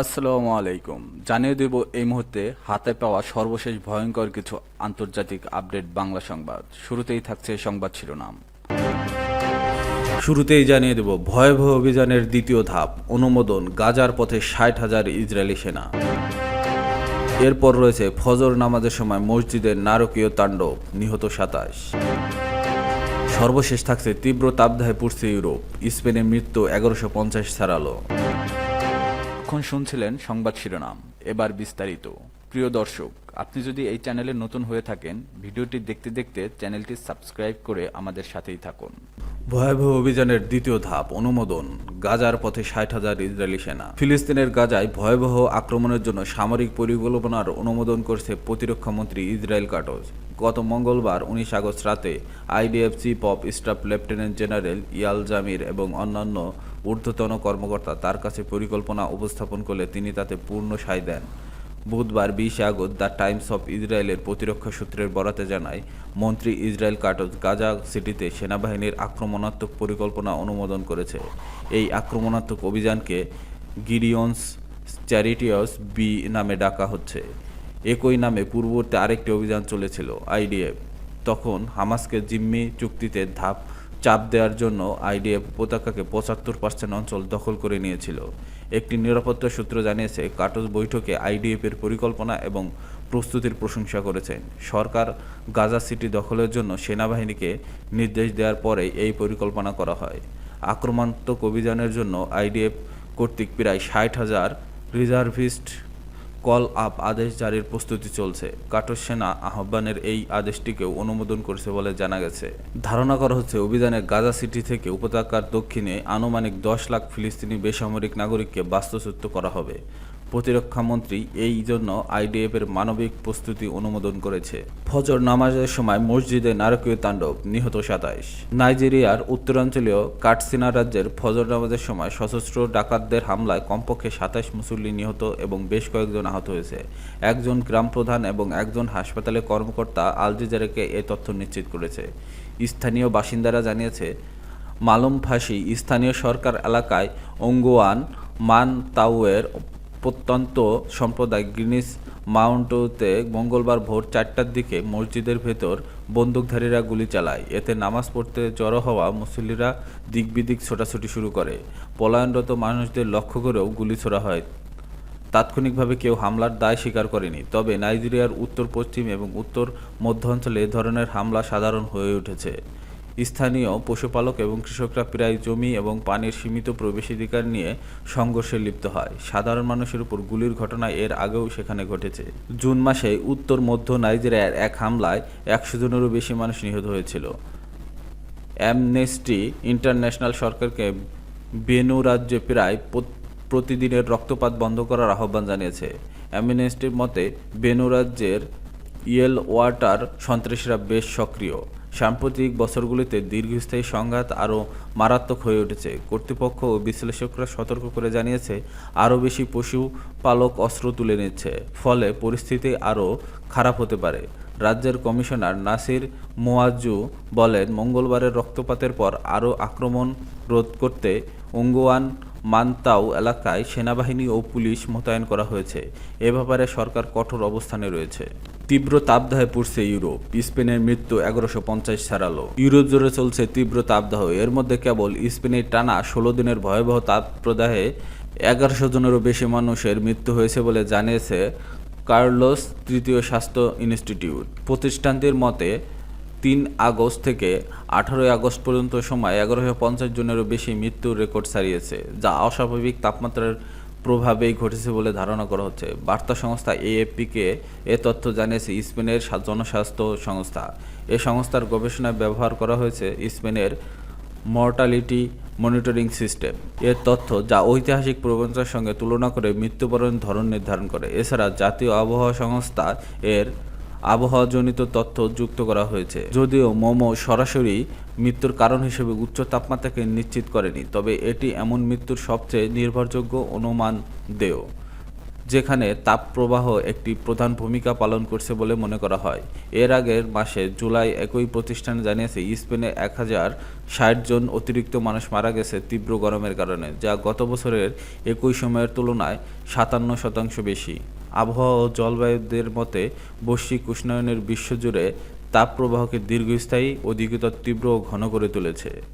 আসসালামু আলাইকুম। জানিয়ে দেব এই মুহূর্তে হাতে পাওয়া সর্বশেষ ভয়ঙ্কর কিছু আন্তর্জাতিক আপডেট বাংলা সংবাদ। শুরুতেই থাকছে সংবাদ শিরোনাম। শুরুতেই জানিয়ে দেব ভয়াবহ অভিযানের দ্বিতীয় ধাপ, অনুমোদন, গাজার পথে ষাট হাজার ইসরায়েলি সেনা। এরপর রয়েছে ফজর নামাজের সময় মসজিদের নারকীয় তাণ্ডব, নিহত সাতাশ। সর্বশেষ থাকছে তীব্র তাপদাহে পড়ছে ইউরোপ স্পেনের মৃত্যু এগারোশো পঞ্চাশ ছাড়ালো এখন শুনছিলেন সংবাদ শিরোনাম? এবার বিস্তারিত। প্রিয় দর্শক, আপনি যদি এই চ্যানেলে নতুন হয়ে থাকেন, ভিডিওটি দেখতে দেখতে চ্যানেলটি সাবস্ক্রাইব করে আমাদের সাথেই থাকুন। ভয়াবহ অভিযানের দ্বিতীয় ধাপ, অনুমোদন। গাজার পথে ষাট হাজার ইসরায়েলি সেনা। ফিলিস্তিনের গাজায় ভয়াবহ আক্রমণের জন্য সামরিক পরিকল্পনার অনুমোদন করছে প্রতিরক্ষা মন্ত্রী ইসরায়েল কাটজ। গত মঙ্গলবার, উনিশ আগস্ট রাতে IDF chief of staff lieutenant general Eyal Zamir এবং অন্যান্য ঊর্ধ্বতন কর্মকর্তা তার কাছে পরিকল্পনা উপস্থাপন করলে তিনি তাতে পূর্ণ সায় দেন। বুধবার বিশে আগস্ট দ্য টাইমস অফ ইসরায়েলের প্রতিরক্ষা সূত্রের বরাতে জানায়, মন্ত্রী ইসরায়েল কাটজ গাজা সিটিতে সেনাবাহিনীর আক্রমণাত্মক পরিকল্পনা অনুমোদন করেছে। এই আক্রমণাত্মক অভিযানকে গিরিয়ন্স চ্যারিটিয়স বি নামে ডাকা হচ্ছে। একই নামে পূর্ববর্তী আরেকটি অভিযান চলেছিল, আইডিএফ। তখন হামাসকে জিম্মি চুক্তিতে ধাপ চাপ দেওয়ার জন্য আইডিএফ পতাকাকে পঁচাত্তর পার্সেন্ট অঞ্চল দখল করে নিয়েছিল। একটি নিরাপত্তা সূত্র জানিয়েছে, কাটজ বৈঠকে আইডিএফের পরিকল্পনা এবং প্রস্তুতির প্রশংসা করেছেন সরকার গাজা সিটি দখলের জন্য সেনাবাহিনীকে নির্দেশ দেওয়ার পরে এই পরিকল্পনা করা হয়। আক্রমণাত্মক অভিযানের জন্য আইডিএফ কর্তৃক প্রায় ষাট হাজার রিজার্ভিস্ট কল আপ আদেশ জারির প্রস্তুতি চলছে। কাটর সেনা আহ্বানের এই আদেশটিকেও অনুমোদন করেছে বলে জানা গেছে। ধারণা করা হচ্ছে, অভিযানে গাজা সিটি থেকে উপত্যকার দক্ষিণে আনুমানিক দশ লাখ ফিলিস্তিনি বেসামরিক নাগরিককে বাস্তুচ্যুত করা হবে। প্রতিরক্ষা মন্ত্রী এই জন্য আইডিএফ এর মানবিক প্রস্তুতি অনুমোদন করেছে। ফজর নামাজের সময় মসজিদে নারকীয় তাণ্ডব, নিহত সাতাইশ। নাইজেরিয়ার উত্তরাঞ্চলীয় কাটসিনা রাজ্যের ফজর নামাজের সময় সশস্ত্র ডাকাতদের হামলায় কমপক্ষে সাতাইশ মুসল্লি নিহত এবং বেশ কয়েকজন আহত হয়েছে। একজন গ্রাম প্রধান এবং একজন হাসপাতালে কর্মকর্তা আলজিজারেকে এ তথ্য নিশ্চিত করেছে। স্থানীয় বাসিন্দারা জানিয়েছে মালুম ফাঁসি স্থানীয় সরকার এলাকায় অঙ্গুয়ান মান তাউয়ের প্রত্যন্ত সম্প্রদায় গ্রিনিস মাউন্টতে মঙ্গলবার ভোর চারটার দিকে মসজিদের ভেতর বন্দুকধারীরা গুলি চালায়। এতে নামাজ পড়তে জড়ো হওয়া মুসল্লিরা দিকবিদিক ছোটাছুটি শুরু করে। পলায়নরত মানুষদের লক্ষ্য করেও গুলি ছোড়া হয়। তাৎক্ষণিকভাবে কেউ হামলার দায় স্বীকার করেনি। তবে নাইজেরিয়ার উত্তর পশ্চিম এবং উত্তর মধ্য অঞ্চলে এ ধরনের হামলা সাধারণ হয়ে উঠেছে। স্থানীয় পশুপালক এবং কৃষকরা প্রায় জমি এবং পানির সীমিত প্রবেশাধিকার নিয়ে সংঘর্ষে লিপ্ত হয়। সাধারণ মানুষের উপর গুলির ঘটনা এর আগেও সেখানে ঘটেছে। জুন মাসে উত্তর মধ্য নাইজেরিয়ার এক হামলায় একশো জনেরও বেশি মানুষ নিহত হয়েছিল। অ্যামনেস্টি ইন্টারন্যাশনাল সরকারকে বেনু রাজ্যে প্রায় প্রতিদিনের রক্তপাত বন্ধ করার আহ্বান জানিয়েছে। অ্যামনেস্টির মতে, বেনু রাজ্যের ইয়েল ওয়াটার সন্ত্রাসীরা বেশ সক্রিয়। সাম্প্রতিক বছরগুলিতে দীর্ঘস্থায়ী সংঘাত আরও মারাত্মক হয়ে উঠেছে। কর্তৃপক্ষ ও বিশ্লেষকরা সতর্ক করে জানিয়েছে, আরও বেশি পশুপালক অস্ত্র তুলে নিচ্ছে, ফলে পরিস্থিতি আরও খারাপ হতে পারে। রাজ্যের কমিশনার নাসির মোয়াজ্জু বলেন, মঙ্গলবারের রক্তপাতের পর আরও আক্রমণ রোধ করতে অঙ্গুয়ান মানতাও এলাকায় সেনাবাহিনী ও পুলিশ মোতায়েন করা হয়েছে। এ ব্যাপারে সরকার কঠোর অবস্থানে রয়েছে। তীব্র তাপদাহে পড়ছে ইউরোপ। স্পেনের মৃত্যু এগারোশো পঞ্চাশ ছাড়ালো ইউরোপ জুড়ে চলছে তীব্র তাপদাহ। এর মধ্যে কেবল স্পেনের টানা ষোলো দিনের ভয়াবহ তাপপ্রদাহে এগারোশো জনেরও বেশি মানুষের মৃত্যু হয়েছে বলে জানিয়েছে কার্লোস তৃতীয় স্বাস্থ্য ইনস্টিটিউট। প্রতিষ্ঠানটির মতে, তিন আগস্ট থেকে আঠারোই আগস্ট পর্যন্ত সময় এগারোশো পঞ্চাশ জনেরও বেশি মৃত্যুর রেকর্ড ছাড়িয়েছে, যা অস্বাভাবিক তাপমাত্রার প্রভাবেই ঘটেছে বলে ধারণা করা হচ্ছে। বার্তা সংস্থা এএফপিকে এ তথ্য জানিয়েছে স্পেনের জনস্বাস্থ্য সংস্থা। এ সংস্থার গবেষণায় ব্যবহার করা হয়েছে স্পেনের মর্টালিটি মনিটরিং সিস্টেম। এর তথ্য যা ঐতিহাসিক প্রবণতার সঙ্গে তুলনা করে মৃত্যুবরণ ধরন নির্ধারণ করে। এছাড়া জাতীয় আবহাওয়া সংস্থা এর আবহাওয়াজনিত তথ্য যুক্ত করা হয়েছে। যদিও মোমো সরাসরি মৃত্যুর কারণ হিসেবে উচ্চ তাপমাত্রাকে নিশ্চিত করেনি, তবে এটি এমন মৃত্যুর সবচেয়ে নির্ভরযোগ্য অনুমান দেয় যেখানে তাপপ্রবাহ একটি প্রধান ভূমিকা পালন করছে বলে মনে করা হয়। এর আগের মাসে জুলাই একই প্রতিষ্ঠান জানিয়েছে, স্পেনে এক হাজার ষাট জন অতিরিক্ত মানুষ মারা গেছে তীব্র গরমের কারণে, যা গত বছরের একই সময়ের তুলনায় সাতান্ন শতাংশ বেশি। আবহাওয়া ও জলবায়ুদের মতে বৈশ্বিক উষ্ণায়নের বিশ্বজুড়ে তাপপ্রবাহকে দীর্ঘস্থায়ী অধিকতর তীব্র ও ঘন করে তুলেছে।